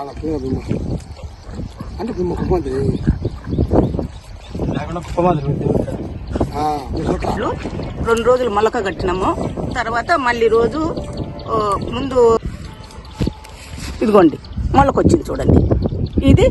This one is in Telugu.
అలా బిమ్మ అంటే రెండు రోజులు మొలక కట్టినాము. తర్వాత మళ్ళీ రోజు ముందు ఇదిగోండి మొలకొచ్చింది చూడండి. ఇది